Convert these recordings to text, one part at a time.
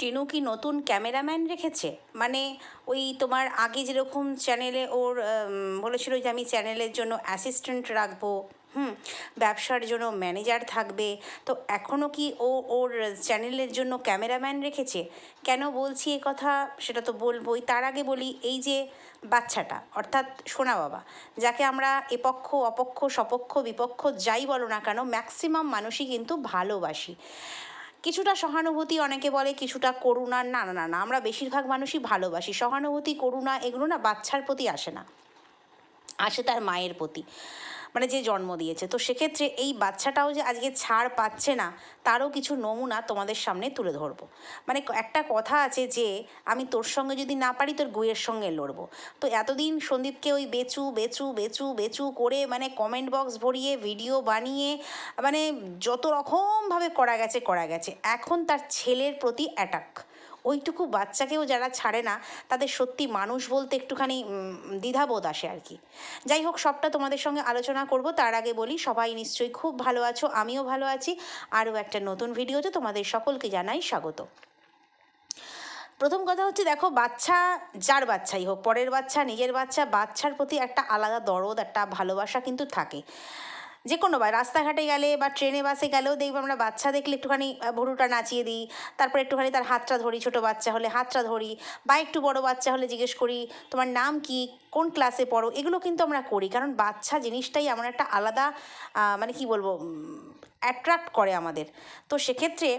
টিনু কি নতুন ক্যামেরাম্যান রেখেছে? মানে ওই তোমার আগে যেরকম চ্যানেলে ওর বলেছিল যে আমি চ্যানেলের জন্য অ্যাসিস্ট্যান্ট রাখব, হুম, ব্যবসার জন্য ম্যানেজার থাকবে, তো এখনও কি ও ওর চ্যানেলের জন্য ক্যামেরাম্যান রেখেছে? কেন বলছি এ কথা? সেটা তো বলবোই। তার আগে বলি, এই যে বাচ্চাটা, অর্থাৎ সোনা বাবা, যাকে আমরা এপক্ষ, অপক্ষ, সপক্ষ, বিপক্ষ যাই বলো না কেন ম্যাক্সিমাম মানুষই কিন্তু ভালোবাসি। কিছুটা সহানুভূতি অনেকে বলে, কিছুটা করুণা। না না না না, আমরা বেশিরভাগ মানুষই ভালোবাসি। সহানুভূতি, করুণা, এগুলো না বাচ্চার প্রতি আসে না। আসে তার মায়ের প্রতি। মানে যে জন্ম দিয়েছে। তো সেক্ষেত্রে এই বাচ্চাটাও যে আজকে ছাড় পাচ্ছে না, তারও কিছু নমুনা তোমাদের সামনে তুলে ধরবো। মানে একটা কথা আছে যে, আমি তোর সঙ্গে যদি না পারি, তোর গুয়ের সঙ্গে লড়বো। তো এতদিন সন্দীপকে ওই বেচু বেচু বেচু বেচু করে মানে কমেন্ট বক্স ভরিয়ে ভিডিও বানিয়ে মানে যত রকমভাবে করা গেছে করা গেছে। এখন তার ছেলের প্রতি অ্যাটাক ওইটুকু বাচ্চাকেও যারা ছাড়ে না, তাদের সত্যি মানুষ বলতে একটুখানি দ্বিধাবোধ আসে আর কি। যাই হোক, সবটা তোমাদের সঙ্গে আলোচনা করব। তার আগে বলি, সবাই নিশ্চয়ই খুব ভালো আছো, আমিও ভালো আছি। আরও একটা নতুন ভিডিওতে তোমাদের সকলকে জানাই স্বাগত। প্রথম কথা হচ্ছে, দেখো, বাচ্চা যার বাচ্চাই হোক, পরের বাচ্চা, নিজের বাচ্চা, বাচ্চার প্রতি একটা আলাদা দরদ, একটা ভালোবাসা কিন্তু থাকে। যে কোনো বা রাস্তাঘাটে গেলে বা ট্রেনে, বাসে গেলেও দেখব আমরা বাচ্চা দেখলে একটুখানি ভুরুটা নাচিয়ে দিই। তারপর একটুখানি তার হাতটা ধরি, ছোটো বাচ্চা হলে হাতটা ধরি বা একটু বড় বাচ্চা হলে জিজ্ঞেস করি, তোমার নাম কি? কোন ক্লাসে পড়ো? এগুলো কিন্তু আমরা করি। কারণ বাচ্চা জিনিসটাই আমার একটা আলাদা মানে কি বলব অ্যাট্রাক্ট করে আমাদের। তো সেক্ষেত্রে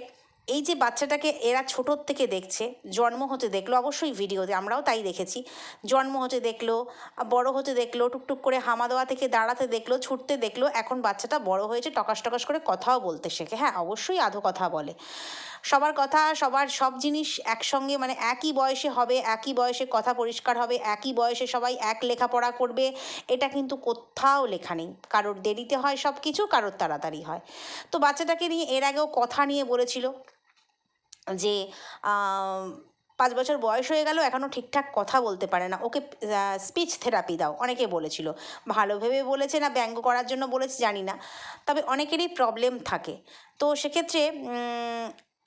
এই যে বাচ্চাটাকে এরা ছোটোর থেকে দেখছে, জন্ম হতে দেখল, অবশ্যই ভিডিওতে আমরাও তাই দেখেছি। জন্ম হতে দেখল, বড় হতে দেখল, টুকটুক করে হামা দেওয়া থেকে দাঁড়াতে দেখল, ছুটতে দেখল, এখন বাচ্চাটা বড় হয়েছে, টকাস টকাস করে কথাও বলতে শেখে। হ্যাঁ অবশ্যই আধো কথা বলে। সবার কথা, সবার সব জিনিস একসঙ্গে মানে একই বয়সে হবে, একই বয়সে কথা পরিষ্কার হবে, একই বয়সে সবাই এক লেখাপড়া করবে, এটা কিন্তু কোথাও লেখা নেই। কারোর দেরিতে হয় সব কিছু কারোর তাড়াতাড়ি হয়। তো বাচ্চাটাকে নিয়ে এর আগেও কথা নিয়ে বলেছিল যে পাঁচ বছর বয়স হয়ে গেল এখনও ঠিকঠাক কথা বলতে পারে না। ওকে স্পিচ থেরাপি দাও, অনেকে বলেছিল। ভালো ভেবে বলেছে না, ব্যঙ্গ করার জন্য বলেছে, জানি না। তবে অনেকেরই প্রবলেম থাকে। তো সেক্ষেত্রে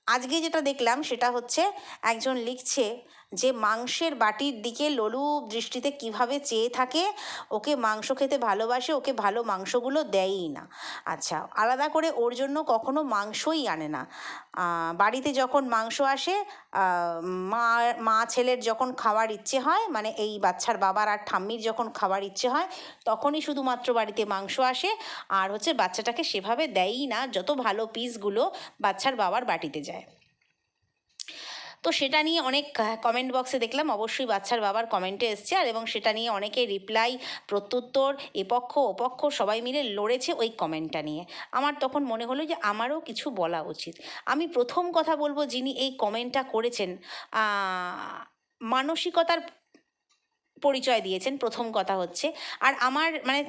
আজকে যেটা দেখলাম সেটা হচ্ছে, একজন লিখছে যে মাংসের বাটির দিকে লোলুপ দৃষ্টিতে কীভাবে চেয়ে থাকে, ওকে মাংস খেতে ভালোবাসে, ওকে ভালো মাংসগুলো দেয়ই না। আচ্ছা আলাদা করে ওর জন্য কখনো মাংসই আনে না। বাড়িতে যখন মাংস আসে মা মা ছেলের যখন খাওয়ার ইচ্ছে হয় মানে এই বাচ্চার বাবার আর ঠাম্মির যখন খাওয়ার ইচ্ছে হয়, তখনই শুধুমাত্র বাড়িতে মাংস আসে, আর হচ্ছে বাচ্চাটাকে সেভাবে দেয়ই না, যত ভালো পিসগুলো বাচ্চার বাবার বাটিতে যায়। তো সেটা নিয়ে অনেক কমেন্ট বক্সে দেখলাম। অবশ্যই বাচ্চার বাবার কমেন্টে এসছে। আর এবং সেটা নিয়ে অনেকে রিপ্লাই প্রত্যুত্তর, এপক্ষ, ওপক্ষ সবাই মিলে লড়েছে ওই কমেন্টটা নিয়ে। আমার তখন মনে হলো যে আমারও কিছু বলা উচিত। আমি প্রথম কথা বলব যিনি এই কমেন্টটা করেছেন মানসিকতার পরিচয় দিয়েছেন, প্রথম কথা হচ্ছে। আর আমার মানে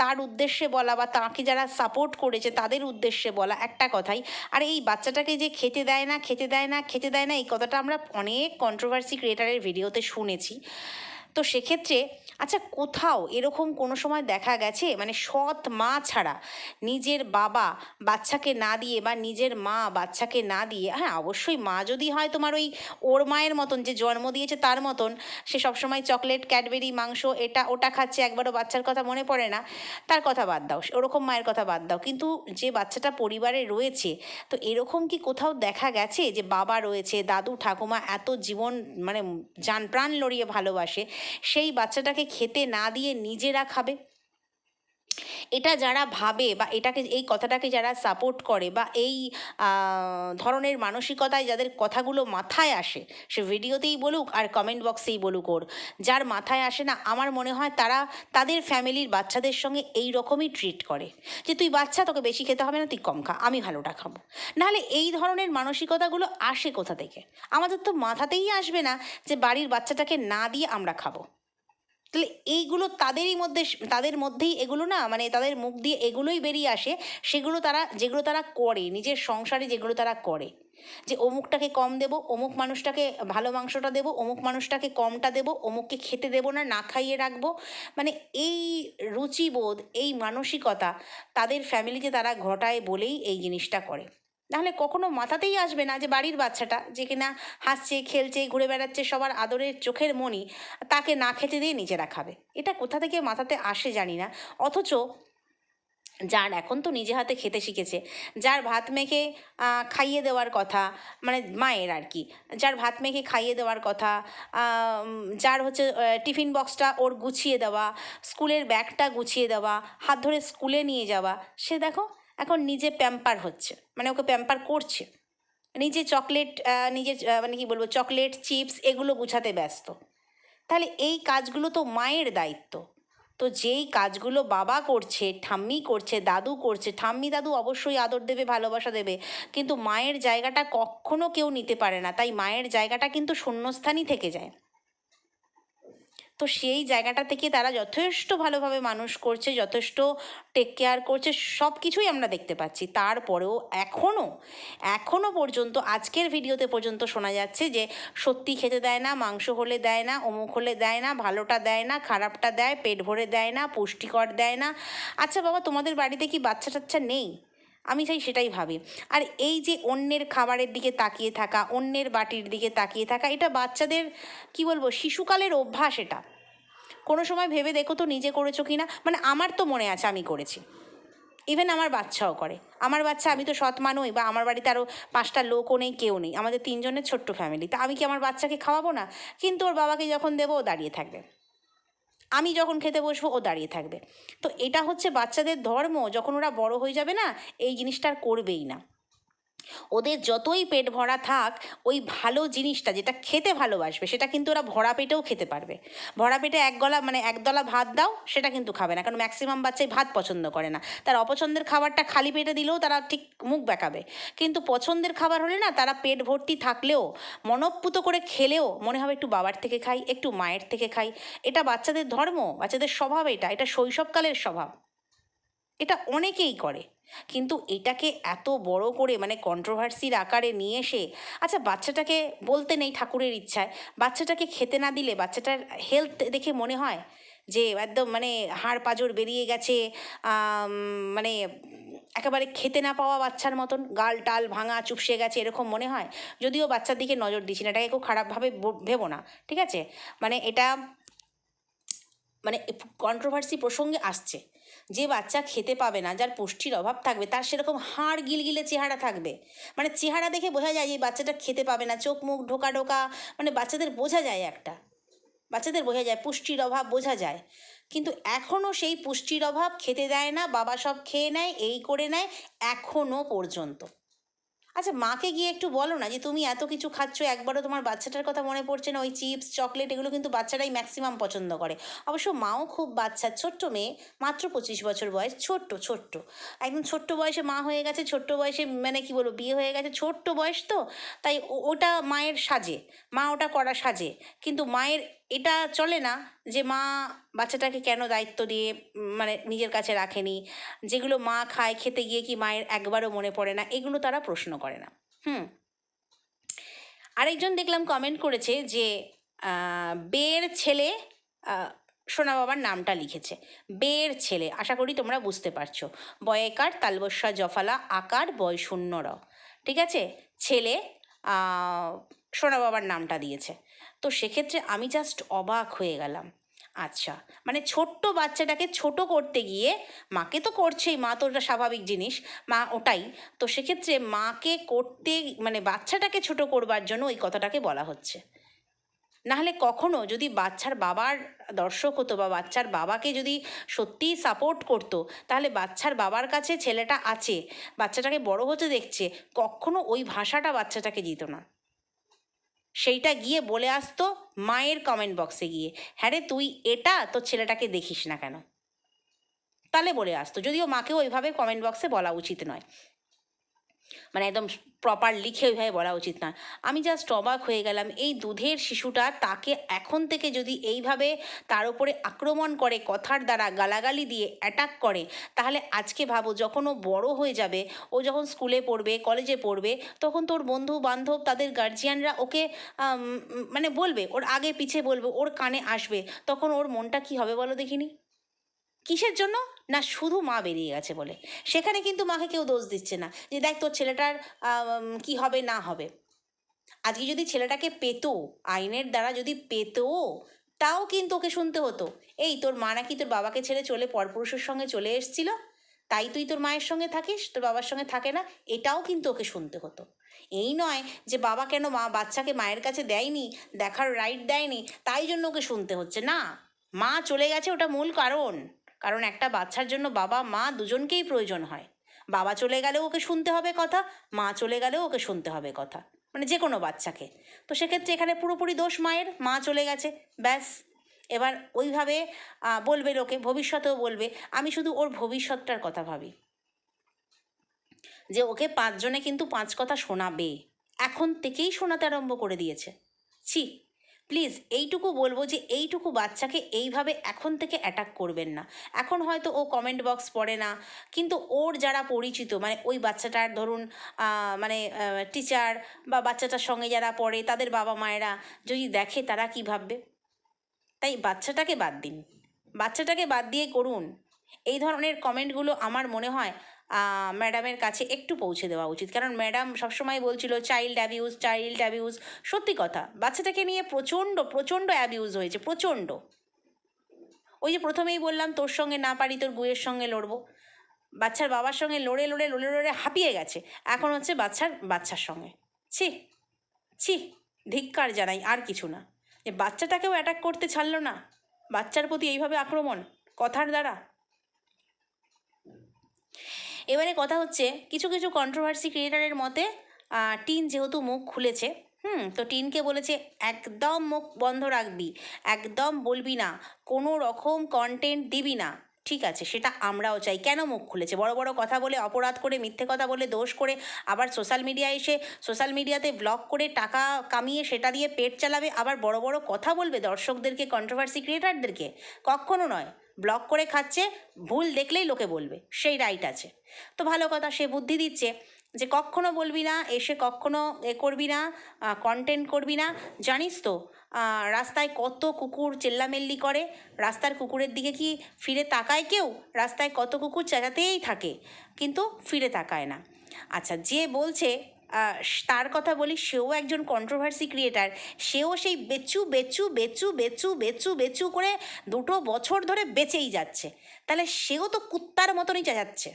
তার উদ্দেশ্যে বলা বা তাকে যারা সাপোর্ট করেছে, তাদের উদ্দেশ্যে বলা একটা কথাই, আর এই বাচ্চাটাকে যে খেতে দেয় না, খেতে দেয় না, খেতে দেয় না, এই কথাটা আমরা অনেক কন্ট্রোভার্সি ক্রিয়েটারের ভিডিওতে শুনেছি। তো সেক্ষেত্রে আচ্ছা কোথাও এরকম কোনো সময় দেখা গেছে? মানে সৎ মা ছাড়া নিজের বাবা বাচ্চাকে না দিয়ে বা নিজের মা বাচ্চাকে না দিয়ে হ্যাঁ অবশ্যই মা যদি হয় তোমার ওই ওর মায়ের মতন, যে জন্ম দিয়েছে তার মতন, সে সবসময় চকলেট, ক্যাডবেরি, মাংস, এটা ওটা খাচ্ছে, একবারও বাচ্চার কথা মনে পড়ে না, তার কথা বাদ দাও, ওরকম মায়ের কথা বাদ দাও। কিন্তু যে বাচ্চাটা পরিবারে রয়েছে, তো এরকম কি কোথাও দেখা গেছে যে বাবা রয়েছে, দাদু, ঠাকুমা এত জীবন মানে যান প্রাণ লড়িয়ে ভালোবাসে সেই বাচ্চাটাকে খেতে না দিয়ে নিজেরা খাবে। এটা যারা ভাবে বা এটাকে, এই কথাটাকে যারা সাপোর্ট করে বা এই ধরনের মানসিকতায় যাদের কথাগুলো মাথায় আসে, সে ভিডিওতেই বলুক আর কমেন্ট বক্সেই বলুক ওর, যার মাথায় আসে না, আমার মনে হয় তারা তাদের ফ্যামিলির বাচ্চাদের সঙ্গে এই রকমই ট্রিট করে। যে তুই বাচ্চা, তোকে বেশি খেতে হবে না, তুই কম খা, আমি ভালোটা খাব। নাহলে এই ধরনের মানসিকতাগুলো আসে কোথা থেকে? আমাদের তো মাথাতেই আসবে না যে বাড়ির বাচ্চাটাকে না দিয়ে আমরা খাব। তাহলে এইগুলো তাদেরই মধ্যে তাদের মধ্যেই এগুলো না মানে তাদের মুখ দিয়ে এগুলোই বেরিয়ে আসে, সেগুলো তারা, যেগুলো তারা করে, নিজের সংসারে যেগুলো তারা করে। যে অমুকটাকে কম দেবো, অমুক মানুষটাকে ভালো মাংসটা দেবো, অমুক মানুষটাকে কমটা দেবো, অমুককে খেতে দেবো না না খাইয়ে রাখব। মানে এই রুচিবোধ, এই মানসিকতা তাদের ফ্যামিলিতে তারা ঘটায় বলেই এই জিনিসটা করে। নাহলে কখনো মাথাতেই আসবে না যে বাড়ির বাচ্চাটা যে কিনা হাসছে, খেলছে, ঘুরে বেড়াচ্ছে সবার আদরের চোখের মণি, তাকে না খেতে দিয়ে নিজেরা খাবে। এটা কোথা থেকে মাথাতে আসে জানি না। অথচ যার এখন তো নিজে হাতে খেতে শিখেছে, যার ভাত মেখে খাইয়ে দেওয়ার কথা মানে মায়ের আর কি, যার ভাত মেখে খাইয়ে দেওয়ার কথা যার হচ্ছে টিফিন বক্সটা ওর গুছিয়ে দেওয়া, স্কুলের ব্যাগটা গুছিয়ে দেওয়া, হাত ধরে স্কুলে নিয়ে যাওয়া, সে দেখো এখন নিজে প্যাম্পার হচ্ছে। মানে ওকে প্যাম্পার করছে। নিজে চকলেট নিজে মানে কি বলব চকলেট চিপস এগুলো গুছাতে ব্যস্ত। তাহলে এই কাজগুলো তো মায়ের দায়িত্ব। তো যেই কাজগুলো বাবা করছে, ঠাম্মি করছে, দাদু করছে, ঠাম্মি দাদু অবশ্যই আদর দেবে, ভালোবাসা দেবে, কিন্তু মায়ের জায়গাটা কখনো কেউ নিতে পারে না। তাই মায়ের জায়গাটা কিন্তু শূন্যস্থানই থেকে যায়। তো সেই জায়গাটা থেকে তারা যথেষ্ট ভালোভাবে মানুষ করছে, যথেষ্ট টেক কেয়ার করছে সব কিছুই আমরা দেখতে পাচ্ছি। তারপরেও এখনও এখনও পর্যন্ত, আজকের ভিডিওতে পর্যন্ত শোনা যাচ্ছে যে সত্যি খেতে দেয় না, মাংস হলে দেয় না, অমুক হলে দেয় না, ভালোটা দেয় না, খারাপটা দেয়, পেট ভরে দেয় না, পুষ্টিকর দেয় না। আচ্ছা বাবা, তোমাদের বাড়িতে কি বাচ্চা টাচ্চা নেই? আমি চাই সেটাই ভাবি। আর এই যে অন্যের খাবারের দিকে তাকিয়ে থাকা, অন্যের বাটির দিকে তাকিয়ে থাকা, এটা বাচ্চাদের, কি বলব, শিশুকালের অভ্যাস এটা। কোনো সময় ভেবে দেখো তো নিজে করেছ কি না মানে আমার তো মনে আছে আমি করেছি। ইভেন আমার বাচ্চাও করে। আমার বাচ্চা, আমি তো সৎ মানুই বা আমার বাড়িতে আরও পাঁচটা লোকও নেই, কেউ নেই। আমাদের তিনজনের ছোট্ট ফ্যামিলি তা আমি কি আমার বাচ্চাকে খাওয়াবো না? কিন্তু ওর বাবাকে যখন দেবো, ও দাঁড়িয়ে থাকবে। আমি যখন খেতে বসবো, ও দাঁড়িয়ে থাকবে। তো এটা হচ্ছে বাচ্চাদের ধর্ম। যখন ওরা বড় হয়ে যাবে না, এই জিনিসটা আর করবেই না। ওদের যতই পেট ভরা থাক, ওই ভালো জিনিসটা যেটা খেতে ভালোবাসবে, সেটা কিন্তু ওরা ভরা পেটেও খেতে পারবে। ভরা পেটে এক গলা মানে একদলা ভাত দাও, সেটা কিন্তু খাবে না, কারণ ম্যাক্সিমাম বাচ্চাই ভাত পছন্দ করে না। তার অপছন্দের খাবারটা খালি পেটে দিলেও তারা ঠিক মুখ বেঁকাবে কিন্তু পছন্দের খাবার হলে না, তারা পেট ভর্তি থাকলেও মনপ্পুত করে খেলেও, মনে হবে একটু বাবার থেকে খাই, একটু মায়ের থেকে খাই। এটা বাচ্চাদের ধর্ম, বাচ্চাদের স্বভাব এটা এটা শৈশবকালের স্বভাব। এটা অনেকেই করে। কিন্তু এটাকে এত বড় করে মানে কন্ট্রোভার্সির আকারে নিয়ে এসে আচ্ছা বাচ্চাটাকে বলতে নেই ঠাকুরের ইচ্ছায়, বাচ্চাটাকে খেতে না দিলে বাচ্চাটার হেলথ দেখে মনে হয় যে একদম মানে হাড় পাঁজর বেরিয়ে গেছে মানে একেবারে খেতে না পাওয়া বাচ্চার মতন, গাল টাল ভাঙা চুপসে গেছে এরকম মনে হয়। যদিও বাচ্চার দিকে নজর দিচ্ছি না, এটাকে খুব খারাপভাবে ভেবো না, ঠিক আছে? মানে এটা মানে কন্ট্রোভার্সি প্রসঙ্গে আসছে। যে বাচ্চা খেতে পাবে না, যার পুষ্টির অভাব থাকবে, তার সেরকম হাড় গিলগিলে চেহারা থাকবে। মানে চেহারা দেখে বোঝা যায় যে বাচ্চাটা খেতে পাবে না, চোখ মুখ ঢোকা ঢোকা মানে বাচ্চাদের বোঝা যায় একটা। বাচ্চাদের বোঝা যায়, পুষ্টির অভাব বোঝা যায়। কিন্তু এখনও সেই পুষ্টির অভাব খেতে দেয় না, বাবা সব খেয়ে নেয়, এই করে নেয় এখনও পর্যন্ত। আচ্ছা মাকে গিয়ে একটু বলো না যে তুমি এত কিছু খাচ্ছ, একবারও তোমার বাচ্চাটার কথা মনে পড়ছে না, ওই চিপস, চকলেট এগুলো কিন্তু বাচ্চারাই ম্যাক্সিমাম পছন্দ করে। অবশ্য মাও খুব বাচ্চা, ছোট্ট মেয়ে, মাত্র পঁচিশ বছর বয়স, ছোট্ট ছোট্ট। একদম ছোট্ট বয়সে মা হয়ে গেছে, ছোট্ট বয়সে মানে কি বলব, বিয়ে হয়ে গেছে, ছোট্ট বয়স তো, তাই ওটা মায়ের সাজে, মা ওটা করা সাজে। কিন্তু মায়ের এটা চলে না যে মা বাচ্চাটাকে কেন দায়িত্ব দিয়ে মানে নিজের কাছে রাখেনি? যেগুলো মা খায় খেতে গিয়ে কি মায়ের একবারও মনে পড়ে না? এগুলো তারা প্রশ্ন করে না। হুম। আরেকজন দেখলাম কমেন্ট করেছে যে বের ছেলে সোনা বাবার নামটা লিখেছে। বের ছেলে, আশা করি তোমরা বুঝতে পারছ। বয়েকার, তালবস্যা, জফালা, আকার, বয় শূন্য ঠিক আছে? ছেলে সোনা বাবার নামটা দিয়েছে। তো সেক্ষেত্রে আমি জাস্ট অবাক হয়ে গেলাম। আচ্ছা মানে ছোট্ট বাচ্চাটাকে ছোট করতে গিয়ে মাকে তো করছেই, মা তো ওটা স্বাভাবিক জিনিস, মা ওটাই। তো সেক্ষেত্রে মাকে করতে মানে বাচ্চাটাকে ছোট করবার জন্য ওই কথাটাকে বলা হচ্ছে। নাহলে কখনো যদি বাচ্চার বাবার দর্শক হতো বা বাচ্চার বাবাকে যদি সত্যিই সাপোর্ট করতো, তাহলে বাচ্চার বাবার কাছে ছেলেটা আছে, বাচ্চাটাকে বড় হতে দেখছে, কখনো ওই ভাষাটা বাচ্চাটাকে দিত না। সেইটা গিয়ে বলে আসতো মায়ের কমেন্ট বক্সে গিয়ে। হ্যাঁ রে তুই এটা তোর ছেলেটাকে দেখিস না কেন? তাহলে বলে আসতো। যদিও মাকেও ওইভাবে কমেন্ট বক্সে বলা উচিত নয়। মানে একদম প্রপার লিখে ওইভাবে বলা উচিত না আমি জাস্ট অবাক হয়ে গেলাম, এই দুধের শিশুটা তাকে এখন থেকে যদি এইভাবে তার উপরে আক্রমণ করে, কথার দ্বারা গালাগালি দিয়ে অ্যাটাক করে, তাহলে আজকে ভাবো যখন ও বড় হয়ে যাবে, ও যখন স্কুলে পড়বে কলেজে পড়বে, তখন তোর বন্ধু বান্ধব, তাদের গার্জিয়ানরা ওকে মানে বলবে, ওর আগে পিছে বলবে, ওর কানে আসবে, তখন ওর মনটা কি হবে বলো দেখিনি? কিসের জন্য? না, শুধু মা বেরিয়ে গেছে বলে। সেখানে কিন্তু মাকে কেউ দোষ দিচ্ছে না যে, দেখ, তোর ছেলেটার কি হবে, না হবে। আজকে যদি ছেলেটাকে পেতো, আইনের দ্বারা যদি পেতো, তাও কিন্তু ওকে শুনতে হতো। এই, তোর মা নাকি তোর বাবাকে ছেড়ে চলে পরপুরুষের সঙ্গে চলে এসছিল, তাই তুই তোর মায়ের সঙ্গে থাকিস, তোর বাবার সঙ্গে থাকে না। এটাও কিন্তু ওকে শুনতে হতো। এই নয় যে, বাবা কেন মা বাচ্চাকে মায়ের কাছে দেয়নি, দেখার রাইট দেয়নি, তাই জন্য ওকে শুনতে হচ্ছে। না, মা চলে গেছে ওটা মূল কারণ। কারণ একটা বাচ্চার জন্য বাবা, মা দুজনকেই প্রয়োজন হয়। বাবা চলে গেলেও ওকে শুনতে হবে কথা, মা চলে গেলেও ওকে শুনতে হবে কথা মানে যে কোনো বাচ্চাকে। তো সেক্ষেত্রে এখানে পুরোপুরি দোষ মায়ের, মা চলে গেছে, ব্যাস। এবার ওইভাবে বলবে লোকে, ভবিষ্যতেও বলবে, আমি শুধু ওর ভবিষ্যৎটার কথা ভাবি। যে ওকে পাঁচজনে কিন্তু পাঁচ কথা শোনাবে। এখন থেকেই শোনাতে আরম্ভ করে দিয়েছে। ছি প্লিজ এইটুকু বলব যে এইটুকু বাচ্চাকে এইভাবে এখন থেকে অ্যাটাক করবেন না। এখন হয়তো ও কমেন্ট বক্স পড়ে না, কিন্তু ওর যারা পরিচিত মানে ওই বাচ্চাটার ধরুন মানে টিচার বা বাচ্চাটার সঙ্গে যারা পড়ে, তাদের বাবা মায়েরা যদি দেখে তারা কী ভাববে? তাই বাচ্চাটাকে বাদ দিন। বাচ্চাটাকে বাদ দিয়ে করুন। এই ধরনের কমেন্টগুলো আমার মনে হয় ম্যাডামের কাছে একটু পৌঁছে দেওয়া উচিত। কারণ ম্যাডাম সবসময় বলছিল চাইল্ড অ্যাবিউজ চাইল্ড অ্যাবিউজ সত্যি কথা, বাচ্চাটাকে নিয়ে প্রচণ্ড প্রচণ্ড অ্যাবিউজ হয়েছে, প্রচণ্ড। ওই যে প্রথমেই বললাম, তোর সঙ্গে না পারি, তোর গুয়ের সঙ্গে লড়বো। বাচ্চার বাবার সঙ্গে লড়ে লড়ে লড়ে লড়ে হাঁপিয়ে গেছে। এখন হচ্ছে বাচ্চার বাচ্চার সঙ্গে। ছি ছি, ধিক্কার জানাই, আর কিছু না। যে বাচ্চাটাকেও অ্যাটাক করতে ছাড়লো না। বাচ্চার প্রতি এইভাবে আক্রমণ, কথার দ্বারা। এবারে কথা হচ্ছে কিছু কিছু কন্ট্রোভার্সি ক্রিয়েটারের মতে টিন যেহেতু মুখ খুলেছে, হুম, তো টিনকে বলেছে একদম মুখ বন্ধ রাখবি, একদম বলবি না, কোনো রকম কন্টেন্ট দিবি না, ঠিক আছে, সেটা আমরাও চাই, কেন মুখ খুলেছে? বড় বড় কথা বলে অপরাধ করে, মিথ্যে কথা বলে দোষ করে, আবার সোশ্যাল মিডিয়ায় এসে সোশ্যাল মিডিয়াতে ব্লগ করে টাকা কামিয়ে সেটা দিয়ে পেট চালাবে, আবার বড় বড় কথা বলবে দর্শকদেরকে কন্ট্রোভার্সি ক্রিয়েটারদেরকে কখনো নয়। ব্লগ করে খাচ্ছে, ভুল দেখলেই লোকে বলবে, সেই রাইট আছে। তো ভালো কথা, সে বুদ্ধি দিচ্ছে যে কখনো বলবি না, এসে কখনো এ করবি না কন্টেন্ট করবি না। জানিস তো রাস্তায় কত কুকুর চেল্লামেল্লি করে, রাস্তার কুকুরের দিকে কি ফিরে তাকায় কেউ? রাস্তায় কত কুকুর চেঁচাতেই থাকে, কিন্তু ফিরে তাকায় না। আচ্ছা যে বলছে তার কথা বলি, সেও একজন কন্ট্রোভার্সি ক্রিয়েটার সেও সেই বেচু বেচু বেচু বেচু বেচু বেচু করে দুটো বছর ধরে বেঁচেই যাচ্ছে। তাহলে সেও তো কুত্তার মতনই চেঁচাচ্ছে।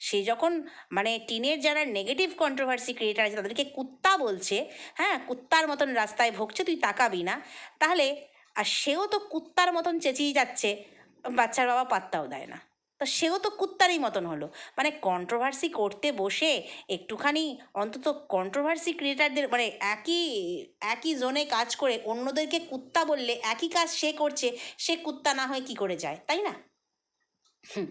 সে যখন মানে টিনের যারা নেগেটিভ কন্ট্রোভার্সি ক্রিয়েটার আছে, তাদেরকে কুত্তা বলছে হ্যাঁ কুত্তার মতন রাস্তায় ভুগছে, তুই তাকাবি না। তাহলে, আর সেও তো কুত্তার মতন চেঁচিয়ে যাচ্ছে, বাচ্চার বাবা পাত্তাও দেয় না। তো সেও তো কুত্তারই মতন হলো। মানে কন্ট্রোভার্সি করতে বসে একটুখানি অন্তত কন্ট্রোভার্সি ক্রিয়েটারদের মানে একই একই জোনে কাজ করে অন্যদেরকে কুত্তা বললে একই কাজ সে করছে সে কুত্তা না হয়ে কি করে যায় তাই না? হুম,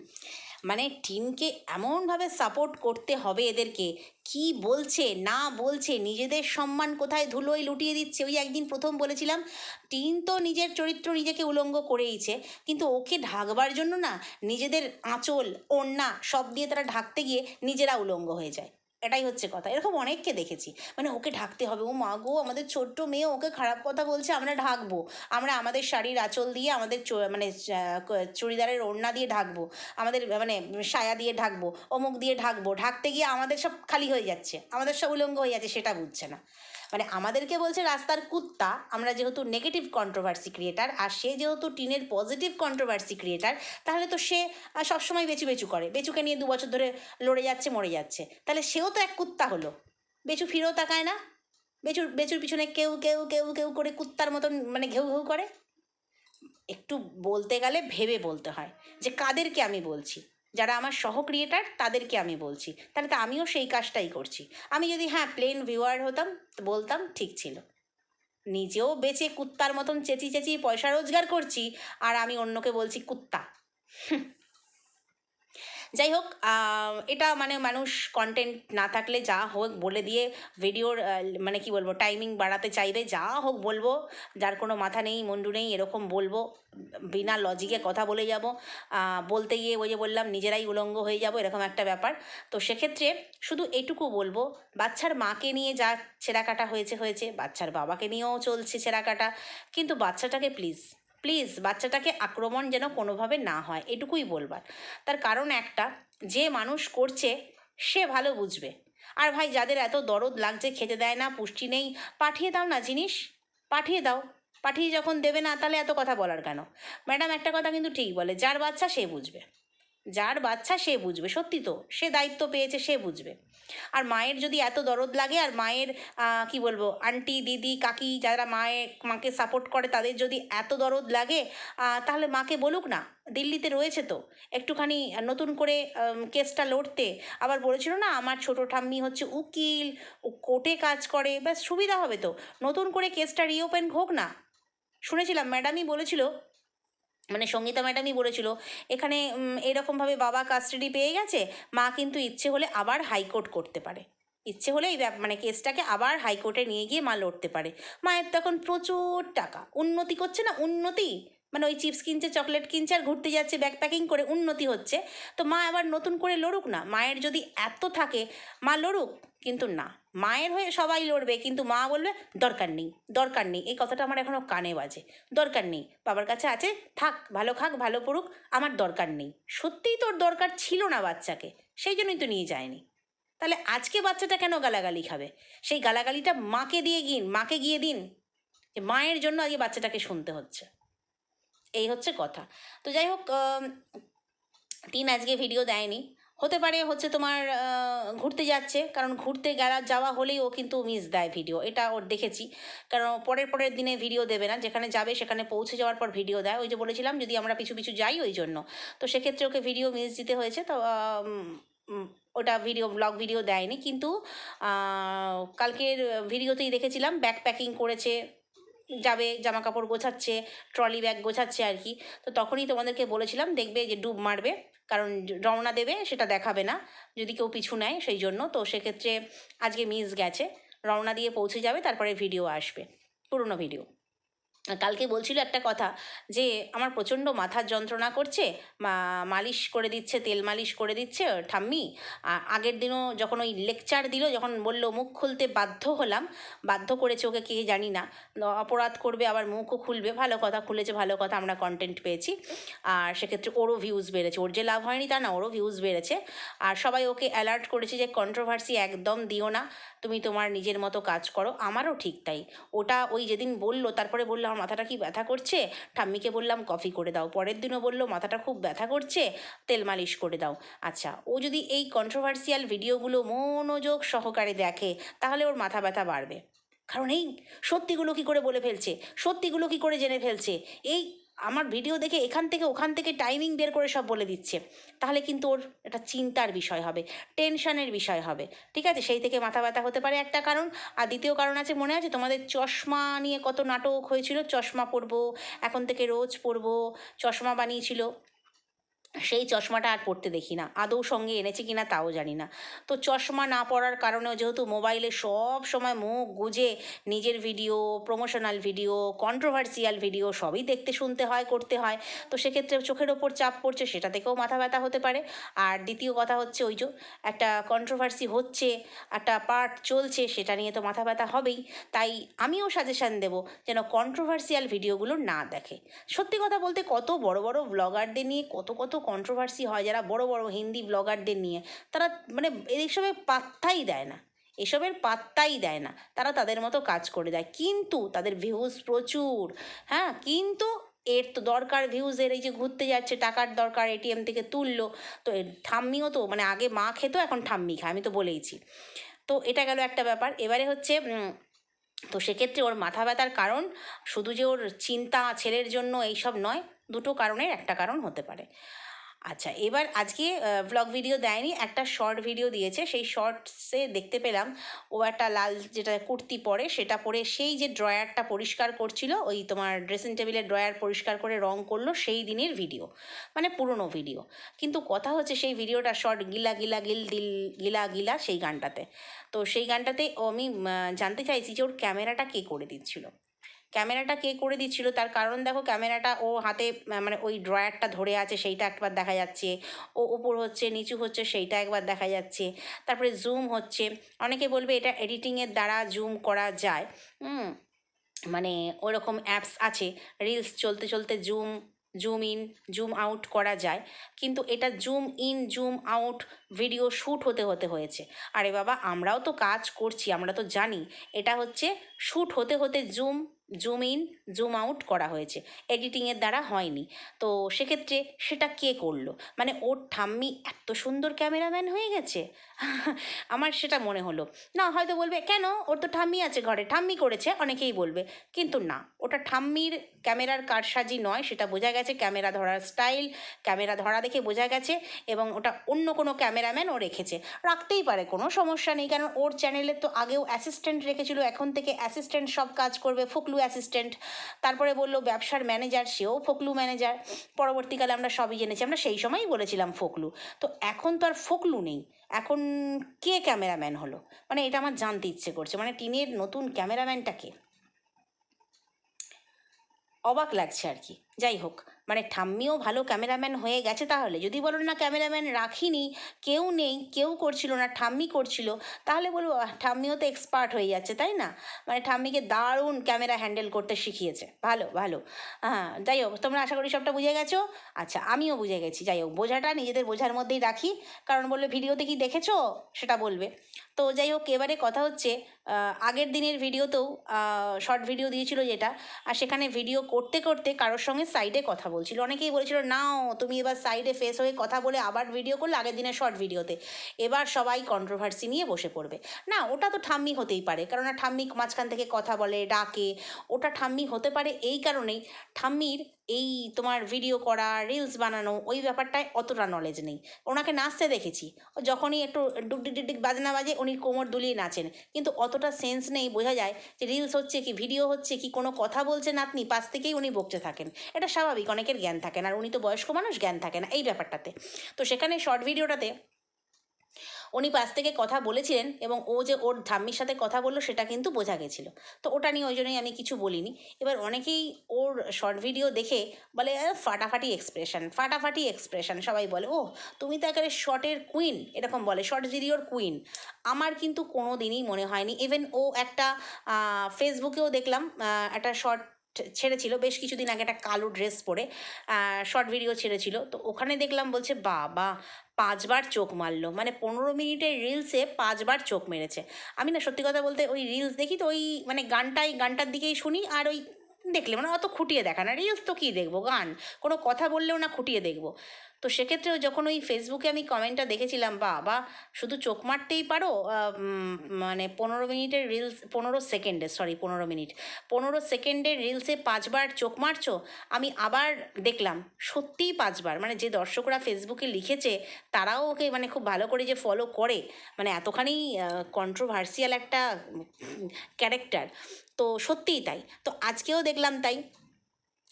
মানে টিমকে এমনভাবে সাপোর্ট করতে হবে এদেরকে। কি বলছে, না বলছে, নিজেদের সম্মান কোথায় ধুলোয় লুটিয়ে দিচ্ছে? ওই একদিন প্রথম বলেছিলাম টিন তো নিজের চরিত্র নিজেকে উলঙ্গ করেইছে, কিন্তু ওকে ঢাকবার জন্য না নিজেদের আঁচল, ওড়না সব দিয়ে তারা ঢাকতে গিয়ে নিজেরা উলঙ্গ হয়ে যায়। এটাই হচ্ছে কথা। এরকম অনেককে দেখেছি। মানে ওকে ঢাকতে হবে। ও মা গো, আমাদের ছোট্ট মেয়ে, ওকে খারাপ কথা বলছে, আমরা ঢাকবো। আমরা আমাদের শাড়ির আঁচল দিয়ে, আমাদের মানে চুড়িদারের ওড়না দিয়ে ঢাকবো। আমাদের মানে সায়া দিয়ে ঢাকবো, অমুক দিয়ে ঢাকবো। ঢাকতে গিয়ে আমাদের সব খালি হয়ে যাচ্ছে। আমাদের সব উলঙ্গ হয়ে যাচ্ছে, সেটা বুঝছে না। মানে আমাদেরকে বলছে রাস্তার কুত্তা, আমরা যেহেতু নেগেটিভ কন্ট্রোভার্সি ক্রিয়েটার আর সে যেহেতু টিনের পজিটিভ কন্ট্রোভার্সি ক্রিয়েটার তাহলে তো সে সবসময় বেচু বেচু করে। বেচুকে নিয়ে দু বছর ধরে লড়ে যাচ্ছে, মরে যাচ্ছে। তাহলে সেও তো এক কুত্তা হলো। বেচু ফিরেও তাকায় না। বেচুর বেচুর পিছনে কেউ কেউ কেউ কেউ করে কুত্তার মতন মানে ঘেউ ঘেউ করে। একটু বলতে গেলে ভেবে বলতে হয় যে কাদেরকে আমি বলছি? যারা আমার সহ ক্রিয়েটার তাদেরকে আমি বলছি। তাহলে তো আমিও সেই কাজটাই করছি। আমি যদি হ্যাঁ প্লেন ভিউয়ার হতাম, বলতাম, ঠিক ছিল। নিজেও বেঁচে কুত্তার মতন চেঁচিয়ে চেঁচিয়ে পয়সা রোজগার করছি, আর আমি অন্যকে বলছি কুত্তা। যাই হোক এটা মানে মানুষ কন্টেন্ট না থাকলে যা হোক বলে দিয়ে ভিডিওর মানে কি বলব টাইমিং বাড়াতে চাইবে, যা হোক বলব, যার কোনো মাথা নেই, মুন্ডু নেই, এরকম বলব, বিনা লজিকে কথা বলে যাব বলতে গিয়ে ওই যে বললাম, নিজেরাই উলঙ্গ হয়ে যাব, এরকম একটা ব্যাপার। তো সেক্ষেত্রে শুধু এটুকু বলব, বাচ্চার মাকে নিয়ে যা ছেঁড়াকাটা হয়েছে হয়েছে, বাচ্চার বাবাকে নিয়েও চলছে ছেঁড়াকাটা, কিন্তু বাচ্চাটাকে প্লিজ প্লিজ বাচ্চাটাকে আক্রমণ যেন কোনোভাবে না হয়, এটুকুই বলবার। তার কারণ একটা, যে মানুষ করছে, সে ভালো বুঝবে। আর ভাই, যাদের এত দরদ লাগছে, খেতে দেয় না, পুষ্টি নেই, পাঠিয়ে দাও না জিনিস, পাঠিয়ে দাও। পাঠিয়ে যখন দেবে না, তাহলে এত কথা বলার কেন? ম্যাডাম একটা কথা কিন্তু ঠিক বলে, যার বাচ্চা সে বুঝবে। যার বাচ্চা সে বুঝবে, সত্যি তো। সে দায়িত্ব পেয়েছে, সে বুঝবে। আর মায়ের যদি এত দরদ লাগে, আর মায়ের কি বলব, আন্টি, দিদি, কাকি যারা মায়ের মাকে সাপোর্ট করে, তাদের যদি এত দরদ লাগে তাহলে মাকে বলুক না। দিল্লিতে রয়েছে তো। একটুখানি নতুন করে কেসটা লড়তে আবার বলেছিল না, আমার ছোট ঠাম্মি হচ্ছে উকিল কোর্টে কাজ করে। ব্যাস, সুবিধা হবে তো। নতুন করে কেসটা রিওপেন হোক না। শুনেছিলাম ম্যাডামই বলেছিল মানে সঙ্গীতা ম্যাডামই বলেছিল, এখানে এরকমভাবে বাবা কাস্টাডি পেয়ে গেছে, মা কিন্তু ইচ্ছে হলে আবার হাইকোর্ট করতে পারে। ইচ্ছে হলে এই মানে কেসটাকে আবার হাইকোর্টে নিয়ে গিয়ে মা লড়তে পারে। মায়ের তখন প্রচুর টাকা, উন্নতি করছে না, উন্নতি? মানে ওই চিপস কিনছে, চকলেট কিনছে আর ঘুরতে যাচ্ছে, ব্যাগ প্যাকিং করে উন্নতি হচ্ছে। তো মা আবার নতুন করে লড়ুক না? মায়ের যদি এত থাকে, মা লড়ুক? কিন্তু না। মায়ের হয়ে সবাই লড়বে, কিন্তু মা বলবে, দরকার নেই দরকার নেই। এই কথাটা আমার এখনও কানে বাজে। দরকার নেই, বাবার কাছে আছে, থাক, ভালো খাক, ভালো পড়ুক, আমার দরকার নেই। সত্যিই তোর দরকার ছিল না বাচ্চাকে, সেই জন্যই তো নিয়ে যায়নি। তাহলে আজকে বাচ্চাটা কেন গালাগালি খাবে? সেই গালাগালিটা মাকে দিয়ে গিন মাকে গিয়ে দিন, যে মায়ের জন্য আগে বাচ্চাটাকে শুনতে হচ্ছে। এই হচ্ছে কথা। তো যাই হোক টিন আজকে ভিডিও দেয়নি। হতে পারে হচ্ছে তোমার ঘুরতে যাচ্ছে, কারণ ঘুরতে গেলা, যাওয়া হলেই ও কিন্তু মিস দেয় ভিডিও এটা ওর দেখেছি। কারণ পরের পরের দিনে ভিডিও দেবে না, যেখানে যাবে সেখানে পৌঁছে যাওয়ার পর ভিডিও দেয়। ওই যে বলেছিলাম, যদি আমরা পিছু পিছু যাই ওই জন্য। তো সেক্ষেত্রে ওকে ভিডিও মিস দিতে হয়েছে, তো ওটা ভিডিও ব্লগ ভিডিও দেয়নি। কিন্তু কালকের ভিডিওতেই দেখেছিলাম ব্যাগ প্যাকিং করেছে। যাবে জামা কাপড় গোছাচ্ছে ট্রলি ব্যাগ গোছাচ্ছে আর কি। তো তখনই তোমাদেরকে বলেছিলাম, দেখবে যে ডুব মারবে, কারণ রওনা দেবে, সেটা দেখাবে না, যদি কেউ পিছু নেয় সেই জন্য। তো সেক্ষেত্রে আজকে মিস গেছে, রওনা দিয়ে পৌঁছে যাবে, তারপরে ভিডিও আসবে, পুরনো ভিডিও কালকে বলছিল একটা কথা যে, আমার প্রচণ্ড মাথার যন্ত্রণা করছে মালিশ করে দিচ্ছে, তেল মালিশ করে দিচ্ছে, ঠাম্মি। আগের দিনও যখন ওই লেকচার দিল, যখন বলল, মুখ খুলতে বাধ্য হলাম। বাধ্য করেছে ওকে, কে জানি না। অপরাধ করবে, আবার মুখও খুলবে, ভালো কথা খুলেছে, ভালো কথা আমরা কন্টেন্ট পেয়েছি। আর সেক্ষেত্রে ওরও ভিউজ বেড়েছে। ওর যে লাভ হয়নি, তা না, ওরও ভিউজ বেড়েছে। আর সবাই ওকে অ্যালার্ট করেছে যে কন্ট্রোভার্সি একদম দিও না। তুমি তোমার নিজের মতো কাজ করো। আমারও ঠিক তাই। ওটা ওই যেদিন বলল, তারপরে বলল আমার মাথাটা কি ব্যথা করছে? ঠাম্মিকে বললাম, কফি করে দাও। পরের দিনও বলল, মাথাটা খুব ব্যথা করছে, তেল মালিশ করে দাও। আচ্ছা ও যদি এই কন্ট্রোভার্সিয়াল ভিডিওগুলো মনোযোগ সহকারে দেখে, তাহলে ওর মাথা ব্যথা বাড়বে। কারণ এই সত্যিগুলো কি করে বলে ফেলছে? সত্যিগুলো কি করে জেনে ফেলছে? এই আমার ভিডিও দেখে এখান থেকে ওখান থেকে টাইমিং বের করে সব বলে দিচ্ছে। তাহলে কিন্তু ওর একটা চিন্তার বিষয় হবে টেনশনের বিষয় হবে। ঠিক আছে? সেই থেকে মাথা ব্যথা হতে পারে একটা কারণ। আর দ্বিতীয় কারণ আছে, মনে আছে? তোমাদের চশমা নিয়ে কত নাটক হয়েছিল? চশমা পরবো, এখন থেকে রোজ পরবো, চশমা বানিয়েছিল। সেই চশমাটা আর পড়তে দেখি না। আদৌ সঙ্গে এনেছে কিনা তাও জানি না। তো চশমা না পরার কারণেও যেহেতু মোবাইলে সব সময় মুখ গুজে নিজের video promotional video controversial video সবই দেখতে শুনতে হয়, করতে হয়। তো সেক্ষেত্রে চোখের ওপর চাপ পড়ছে, সেটা থেকেও মাথা ব্যথা হতে পারে। আর দ্বিতীয় কথা হচ্ছে ওই যে একটা কন্ট্রোভার্সি হচ্ছে, একটা পার্ট চলছে, সেটা নিয়ে তো মাথা ব্যথা হবেই। তাই আমিও সাজেশান দেবো যেন কন্ট্রোভার্সিয়াল ভিডিওগুলো না দেখে। সত্যি কথা বলতে কত বড় বড় ব্লগারদের নিয়ে কত কত কন্ট্রোভার্সি হয় যারা বড় বড় হিন্দি ব্লগারদের নিয়ে। তারা মানে এইসবে পাত্তাই দেয় না। এসবের পাত্তাই দেয় না। তারা তাদের মতো কাজ করে দেয়। কিন্তু তাদের ভিউজ প্রচুর। হ্যাঁ? কিন্তু এর তো দরকার ভিউজ ভিউজের এই যে ঘুরতে যাচ্ছে, টাকার দরকার এটিএম থেকে তুললো। তো এর ঠাম্মিও তো মানে আগে মা খেত, এখন ঠাম্মি খায়। আমি তো বলেইছি। তো এটা গেল একটা ব্যাপার। এবারে হচ্ছে তো সেক্ষেত্রে ওর মাথা ব্যথার কারণ শুধু যে ওর চিন্তা, ছেলের জন্য এইসব নয়, দুটো কারণের একটা কারণ হতে পারে। আচ্ছা এবার আজকে ব্লগ ভিডিও দেয়নি, একটা শর্ট ভিডিও দিয়েছে, সেই শর্টসে দেখতে পেলাম, ও একটা লাল যেটা কুর্তি পরে, সেটা পরে সেই যে ড্রয়ারটা পরিষ্কার করছিল, ওই তোমার ড্রেসিং টেবিলের ড্রয়ার পরিষ্কার করে রং করল, সেই দিনের ভিডিও মানে পুরনো ভিডিও কিন্তু কথা হচ্ছে সেই ভিডিওটা শর্ট গিলা গিলা গিল দিল, গিলা গিলা সেই গানটাতে। তো সেই গানটাতে আমি জানতে চাইছি যে ওর ক্যামেরাটা কে করে দিচ্ছিল। ক্যামেরাটা কে করে দিচ্ছিল? তার কারণ দেখো, ক্যামেরাটা ও হাতে মানে ওই ড্রয়ারটা ধরে আছে, সেইটা একবার দেখা যাচ্ছে। ও উপর হচ্ছে, নিচু হচ্ছে, সেইটা একবার দেখা যাচ্ছে। তারপরে জুম হচ্ছে। অনেকে বলবে এটা এডিটিংয়ের দ্বারা জুম করা যায়। মানে ওরকম অ্যাপস আছে। রিলস চলতে চলতে zoom zoom in zoom out করা যায়। কিন্তু এটা zoom in zoom out video shoot হতে হতে হয়েছে। আরে বাবা, আমরাও তো কাজ করছি, আমরা তো জানি। এটা হচ্ছে শ্যুট হতে হতে zoom zoom in zoom out করা হয়েছে। এডিটিংয়ের দ্বারা হয়নি। তো সেক্ষেত্রে সেটা কে করল? মানে ওর ঠাম্মি এত সুন্দর ক্যামেরাম্যান হয়ে গেছে? আমার সেটা মনে হলো। না, হয়তো বলবে, কেন? ওর তো ঠাম্মি আছে ঘরে। ঠাম্মি করেছে। অনেকেই বলবে। কিন্তু না, ওটা ঠাম্মির ক্যামেরার কারসাজি নয়, সেটা বোঝা গেছে। ক্যামেরা ধরার স্টাইল, ক্যামেরা ধরা দেখে বোঝা গেছে এবং ওটা অন্য কোনো ক্যামেরাম্যান ও রেখেছে। রাখতেই পারে, কোনো সমস্যা নেই কারণ ওর চ্যানেলে তো আগেও অ্যাসিস্ট্যান্ট রেখেছিল, এখন থেকে অ্যাসিস্ট্যান্ট সব কাজ করবে ফকলু অ্যাসিস্ট্যান্ট তারপরে বলল ব্যবসার ম্যানেজার সেও ফকলু ম্যানেজার পরবর্তীকালে আমরা সবই জেনেছি, আমরা সেই সময়ই বলেছিলাম ফকলু তো এখন তো আর ফকলু নেই, এখন কে ক্যামেরাম্যান হলো? মানে এটা আমার জানতে ইচ্ছে করছে মানে টিনের নতুন ক্যামেরাম্যানটা কে? অবাক লাগছে আর কি। যাই হোক মানে ঠাম্মিও ভালো ক্যামেরাম্যান হয়ে গেছে তাহলে। যদি বলো না ক্যামেরাম্যান রাখিনি, কেউ নেই, কেউ করছিল না, ঠাম্মি করছিল, তাহলে বলব ঠাম্মিও তো এক্সপার্ট হয়ে যাচ্ছে, তাই না? মানে ঠাম্মিকে দারুণ ক্যামেরা হ্যান্ডেল করতে শিখিয়েছে। ভালো ভালো। হ্যাঁ যাই হোক, তোমরা আশা করি সবটা বুঝে গেছো? আচ্ছা আমিও বুঝে গেছি। যাই হোক, বোঝাটা নিজেদের বোঝার মধ্যেই রাখি। কারণ বললে ভিডিওতে কি দেখেছ? সেটা বলবে। তো যাই হোক এবারে কথা হচ্ছে আগের দিনের ভিডিওতেও শর্ট ভিডিও দিয়েছিল যেটা, আর সেখানে ভিডিও করতে করতে কারোর সঙ্গে সাইডে কথা বলছিল। অনেকেই বলেছিল, নাও, তুমি এবার সাইডে ফেস হয়ে কথা বলে আবার ভিডিও করলে আগের দিনের শর্ট ভিডিওতে এবার সবাই কন্ট্রোভার্সি নিয়ে বসে পড়বে। না, ওটা তো ঠাম্মি হতেই পারে কারণ ঠাম্মি মাঝখান থেকে কথা বলে, ডাকে, ওটা ঠাম্মি হতে পারে এই কারণেই ঠাম্মির এই তোমার ভিডিও করা রিলস বানানো, ওই ব্যাপারটায় অতটা নলেজ নেই। ওনাকে নাচতে দেখেছি। যখনই একটু ডুকডিক ডিকডিক বাজনা বাজে, উনি কোমর দুলিয়ে নাচেন। কিন্তু অতটা সেন্স নেই, বোঝা যায় যে রিলস হচ্ছে কি ভিডিও হচ্ছে কি, কোনো কথা বলছে নাতনি পাশ থেকেই উনি বকতে থাকেন। এটা স্বাভাবিক, অনেকের জ্ঞান থাকে না, আর উনি তো বয়স্ক মানুষ, জ্ঞান থাকে না, এই ব্যাপারটাতে। তো সেখানে শর্ট ভিডিওটাতে উনি পাশ থেকে কথা বলেছিলেন এবং ও যে ওর ধাম্মির সাথে কথা বলল সেটা কিন্তু বোঝা গেছিল। তো ওটা নিয়ে ওই জন্যই আমি কিছু বলিনি। এবার অনেকেই ওর শর্ট ভিডিও দেখে বলে ফাটাফাটি এক্সপ্রেশন ফাটাফাটি এক্সপ্রেশন সবাই বলে ও তুমি তো একেবারে শর্টের কুইন এরকম বলে শর্ট ভিডিওর কুইন আমার কিন্তু কোনো দিনই মনে হয়নি। ইভেন ও একটা ফেসবুকেও দেখলাম একটা শর্ট ছেড়েছিল, বেশ কিছুদিন আগে একটা কালো ড্রেস পরে শর্ট ভিডিও ছেড়েছিল। তো ওখানে দেখলাম বলছে, বাবা পাঁচবার চোখ মারলো। মানে পনেরো মিনিটের রিলসে পাঁচবার চোখ মেরেছে। আমি না সত্যি কথা বলতে ওই রিলস দেখি তো ওই মানে গানটাই, গানটার দিকেই শুনি আর ওই দেখলে মানে অত খুঁটিয়ে দেখা না। রিলস তো কী দেখব? গান। কোনো কথা বললেও না খুঁটিয়ে দেখব। তো সেক্ষেত্রেও যখন ওই ফেসবুকে আমি কমেন্টটা দেখেছিলাম, বাবা, শুধু চোখ মারতেই পারো? মানে পনেরো মিনিটের রিলস পনেরো সেকেন্ডে সরি পনেরো মিনিট। পনেরো সেকেন্ডের রিলসে পাঁচবার চোখ মারছো? আমি আবার দেখলাম, সত্যিই পাঁচবার। মানে যে দর্শকরা ফেসবুকে লিখেছে, তারাও ওকে মানে খুব ভালো করে যে ফলো করে। মানে এতখানি কন্ট্রোভার্সিয়াল একটা ক্যারেক্টার তো সত্যিই তাই। তো আজকেও দেখলাম তাই।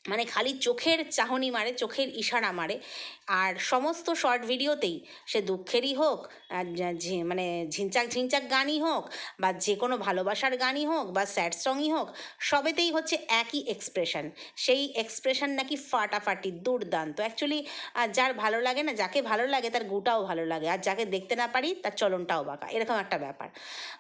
মানে খালি চোখের চাহনি মারে, চোখের ইশারা মারে। আর সমস্ত শর্ট ভিডিওতেই সে দুঃখেরই হোক মানে ঝিনচাক ঝিনচাক গানই হোক, বা যে কোনো ভালোবাসার গানই হোক, বা স্যাড সংই হোক, সবেতেই হচ্ছে একই এক্সপ্রেশন সেই এক্সপ্রেশন নাকি ফাটাফাটি, দুর্দান্ত। অ্যাকচুয়ালি যার ভালো লাগে না, যাকে ভালো লাগে, তার গুটাও ভালো লাগে। আর যাকে দেখতে না পারি, তার চলনটাও বাঁকা। এরকম একটা ব্যাপার।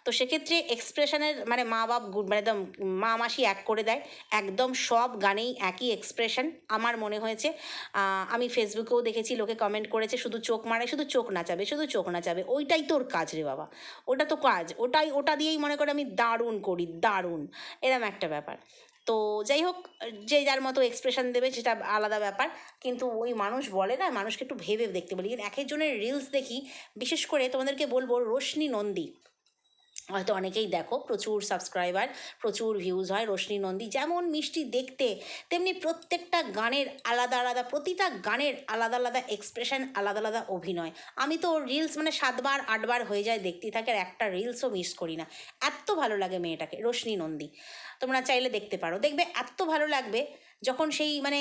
তো সেক্ষেত্রে এক্সপ্রেশনের মানে মা বাপ মানে একদম মা মাসি এক করে দেয়। একদম সব গানেই একই এক্সপ্রেশন আমার মনে হয়েছে। আমি ফেসবুকেও দেখেছি, লোকে কমেন্ট করেছে, শুধু চোখ মারে শুধু চোখ নাচাবে, শুধু চোখ নাচাবে। ওইটাই তোর কাজ রে বাবা। ওটা তো কাজ। ওটাই, ওটা দিয়েই মনে করে আমি দারুণ করি, দারুণ। এরম একটা ব্যাপার। তো যাই হোক, যে যার মতো এক্সপ্রেশন দেবে, সেটা আলাদা ব্যাপার। কিন্তু ওই মানুষ বলে না, মানুষকে একটু ভেবে দেখতে বলি। এক একজনের রিলস দেখি, বিশেষ করে তোমাদেরকে বলব রোশনি নন্দী। হয়তো অনেকেই দেখো প্রচুর সাবস্ক্রাইবার প্রচুর ভিউজ হয় রোশনি নন্দী। যেমন মিষ্টি দেখতে, তেমনি প্রত্যেকটা গানের আলাদা আলাদা, প্রতিটা গানের আলাদা আলাদা এক্সপ্রেশন আলাদা আলাদা অভিনয়। আমি তো রিলস মানে সাতবার, আটবার হয়ে যায় দেখতেই থাকে আর একটা রিলসও মিস করি না। এত ভালো লাগে মেয়েটাকে, রোশনি নন্দী। তোমরা চাইলে দেখতে পারো। দেখবে এত ভালো লাগবে যখন সেই মানে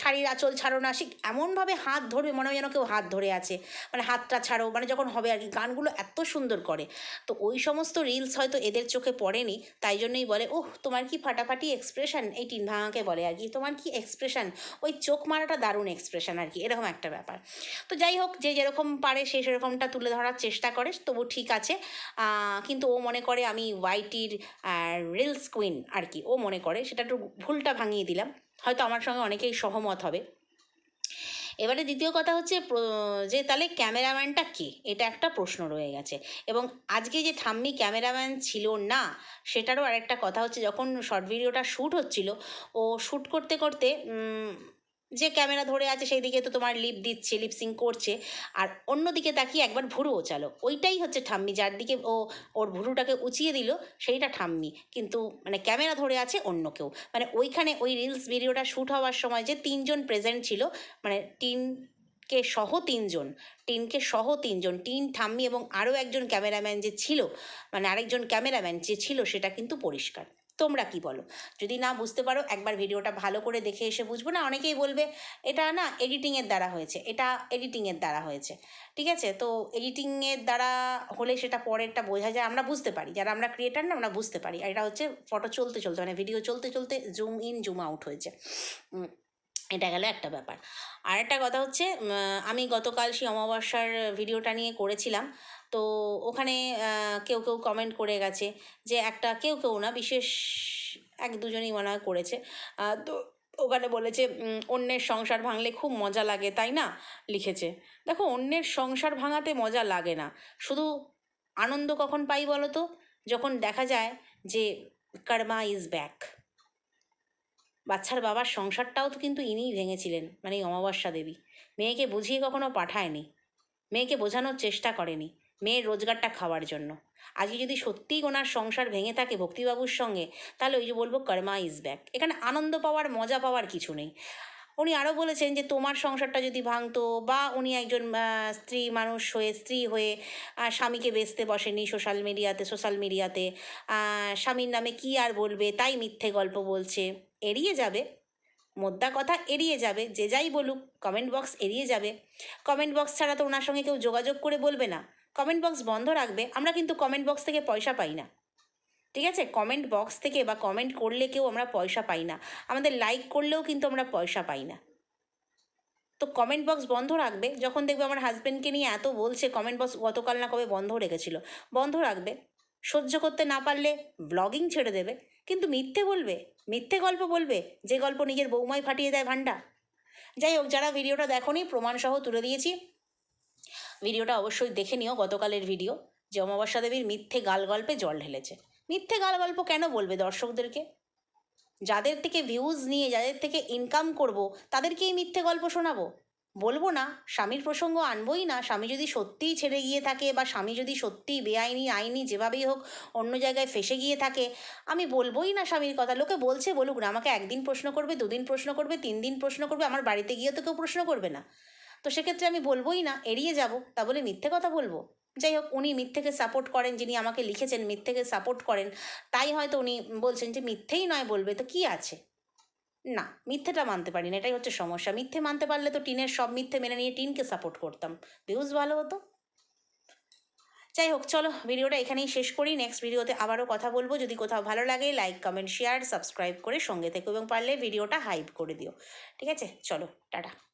শাড়ির আঁচল ছাড়ো না, সে এমনভাবে হাত ধরবে, মনে হয় যেন কেউ হাত ধরে আছে। মানে হাতটা ছাড়ো মানে যখন হবে আর কি, গানগুলো এত সুন্দর করে। তো ওই সমস্ত রিলস হয়তো এদের চোখে পড়েনি, তাই জন্যই বলে, ওহ, তোমার কি ফাটাফাটি এক্সপ্রেশন এই টিন ভাঙাকে বলে আর কি, তোমার কি এক্সপ্রেশন ওই চোখ মারাটা দারুণ এক্সপ্রেশন আর কি, এরকম একটা ব্যাপার। তো যাই হোক, যে যেরকম পারে, সে সেরকমটা তুলে ধরার চেষ্টা করে তবু ঠিক আছে। কিন্তু ও মনে করে আমি ওয়াইটির রিলস কুইন আর কি, ও মনে করে, সেটা একটু ভুলটা ভাঙিয়ে দিলাম। হয়তো আমার সঙ্গে অনেকেই সহমত হবে। এবারে দ্বিতীয় কথা হচ্ছে যে তাহলে ক্যামেরাম্যানটা কে? এটা একটা প্রশ্ন রয়ে গেছে। এবং আজকে যে ঠাম্মি ক্যামেরাম্যান ছিল না, সেটারও আরেকটা কথা হচ্ছে, যখন শর্ট ভিডিওটা শ্যুট হচ্ছিল, ও শ্যুট করতে করতে যে ক্যামেরা ধরে আছে সেই দিকে তো তোমার লিপ দিচ্ছে লিপসিং করছে। আর অন্য দিকে তাকিয়ে একবার ভুরুও চালো। ওইটাই হচ্ছে ঠাম্মি, যার দিকে ও, ওর ভুরুটাকে উঁচিয়ে দিল, সেইটা ঠাম্মি। কিন্তু মানে ক্যামেরা ধরে আছে অন্য কেউ। মানে ওইখানে ওই রিলস ভিডিওটা শ্যুট হওয়ার সময় যে তিনজন প্রেজেন্ট ছিল মানে টিনকে সহ তিনজন টিনকে সহ তিনজন, টিন, ঠাম্মি এবং আরও একজন ক্যামেরাম্যান যে ছিল মানে আরেকজন ক্যামেরাম্যান যে ছিল, সেটা কিন্তু পরিষ্কার। তোমরা কি বলো? যদি না বুঝতে পারো, একবার ভিডিওটা ভালো করে দেখে এসে বুঝব না, অনেকেই বলবে, এটা না এডিটিংয়ের দ্বারা হয়েছে, এটা এডিটিংয়ের দ্বারা হয়েছে। ঠিক আছে? তো এডিটিংয়ের দ্বারা হলে সেটা পরেরটা বোঝা যায়, আমরা বুঝতে পারি। যারা আমরা ক্রিয়েটার না, আমরা বুঝতে পারি। আর এটা হচ্ছে ফটো চলতে চলতে মানে ভিডিও চলতে চলতে জুম ইন জুম আউট হয়েছে। এটা গেল একটা ব্যাপার। আর একটা কথা হচ্ছে আমি গতকাল সেই অমাবস্যার ভিডিওটা নিয়ে করেছিলাম। তো ওখানে কেউ কেউ কমেন্ট করে গেছে যে একটা কেউ কেউ না, বিশেষ এক দুজনই মনে হয় করেছে। তো ওখানে বলেছে অন্যের সংসার ভাঙলে খুব মজা লাগে, তাই না? লিখেছে। দেখো, অন্যের সংসার ভাঙাতে মজা লাগে না। শুধু আনন্দ কখন পাই বলো তো? যখন দেখা যায় যে কর্মা ইজ ব্যাক বাচ্চার বাবার সংসারটাও তো কিন্তু ইনিই ভেঙেছিলেন মানে অমাবস্যা দেবী। মেয়েকে বুঝিয়ে কখনো পাঠায়নি। মেয়েকে বোঝানোর চেষ্টা করেনি। মেয়ের রোজগারটা খাওয়ার জন্য। আজকে যদি সত্যিই ওনার সংসার ভেঙে থাকে ভক্তিবাবুর সঙ্গে, তাহলে ওই যে বলব কর্মা ইজ ব্যাক এখানে আনন্দ পাওয়ার, মজা পাওয়ার কিছু নেই। উনি আরও বলেছেন যে, তোমার সংসারটা যদি ভাঙতো বা উনি একজন স্ত্রী মানুষ হয়ে, স্ত্রী হয়ে স্বামীকে বেচতে বসেনি সোশ্যাল মিডিয়াতে সোশ্যাল মিডিয়াতে স্বামীর নামে কি আর বলবে? তাই মিথ্যে গল্প বলছে। এড়িয়ে যাবে। মোদ্দা কথা, এড়িয়ে যাবে। যে যাই বলুক কমেন্ট বক্স এড়িয়ে যাবে। কমেন্ট বক্স ছাড়া তো ওনার সঙ্গে কেউ যোগাযোগ করে বলবে না। কমেন্ট বক্স বন্ধ রাখবে, আমরা কিন্তু কমেন্ট বক্স থেকে পয়সা পাই না। ঠিক আছে? কমেন্ট বক্স থেকে বা কমেন্ট করলে কেউ আমরা পয়সা পাই না। আমাদের লাইক করলেও কিন্তু আমরা পয়সা পাই না। তো কমেন্ট বক্স বন্ধ রাখবে, যখন দেখবে আমার হাজব্যান্ডকে নিয়ে এত বলছে কমেন্ট বক্স গতকাল না কবে বন্ধ রেখেছিল। বন্ধ রাখবে। সহ্য করতে না পারলে ব্লগিং ছেড়ে দেবে। কিন্তু মিথ্যে বলবে, মিথ্যে গল্প বলবে, যে গল্প নিজের বৌমাই ফাটিয়ে দেয় ভান্ডা যাই হোক, যারা ভিডিওটা দেখোনি, প্রমাণসহ তুলে দিয়েছি। ভিডিওটা অবশ্যই দেখে নিও গতকালের ভিডিও। যে অমাবস্যা দেবীর মিথ্যে গাল গল্পে জল ঢেলেছে। মিথ্যে গাল গল্প কেন বলবে দর্শকদেরকে? যাদের থেকে ভিউজ নিয়ে, যাদের থেকে ইনকাম করব তাদেরকেই মিথ্যে গল্প শোনাবো? বলব না, স্বামীর প্রসঙ্গ আনবই না, স্বামী যদি সত্যিই ছেড়ে গিয়ে থাকে বা স্বামী যদি সত্যিই বেআইনি, আইনি যেভাবেই হোক অন্য জায়গায় ফেসে গিয়ে থাকে, আমি বলবোই না স্বামীর কথা। লোকে বলছে বলুক না, আমাকে একদিন প্রশ্ন করবে, দুদিন প্রশ্ন করবে তিন দিন প্রশ্ন করবে, আমার বাড়িতে গিয়ে তো কেউ প্রশ্ন করবে না। তো সেক্ষেত্রে আমি বলবোই না, এড়িয়ে যাব, তা বলে মিথ্যে কথা বলব। যাই হোক, উনি মিথ্যেকে সাপোর্ট করেন, যিনি আমাকে লিখেছেন মিথ্যেকে সাপোর্ট করেন, তাই হয়তো উনি বলছেন যে মিথ্যেই নয় বলবে, তো কি আছে? না, মিথ্যেটা মানতে পারি না, এটাই হচ্ছে সমস্যা। মিথ্যে মানতে পারলে তো টিনের সব মিথ্যে মেনে নিয়ে টিনকে সাপোর্ট করতাম। ভিউজ ভালো হতো। যাই হোক, চলো, ভিডিওটা এখানেই শেষ করি। নেক্সট ভিডিওতে আবারও কথা বলব। যদি কোথাও ভালো লাগে লাইক কমেন্ট শেয়ার সাবস্ক্রাইব করে সঙ্গে থেকো এবং পারলে ভিডিওটা হাইপ করে দিও। ঠিক আছে? চলো, টাটা।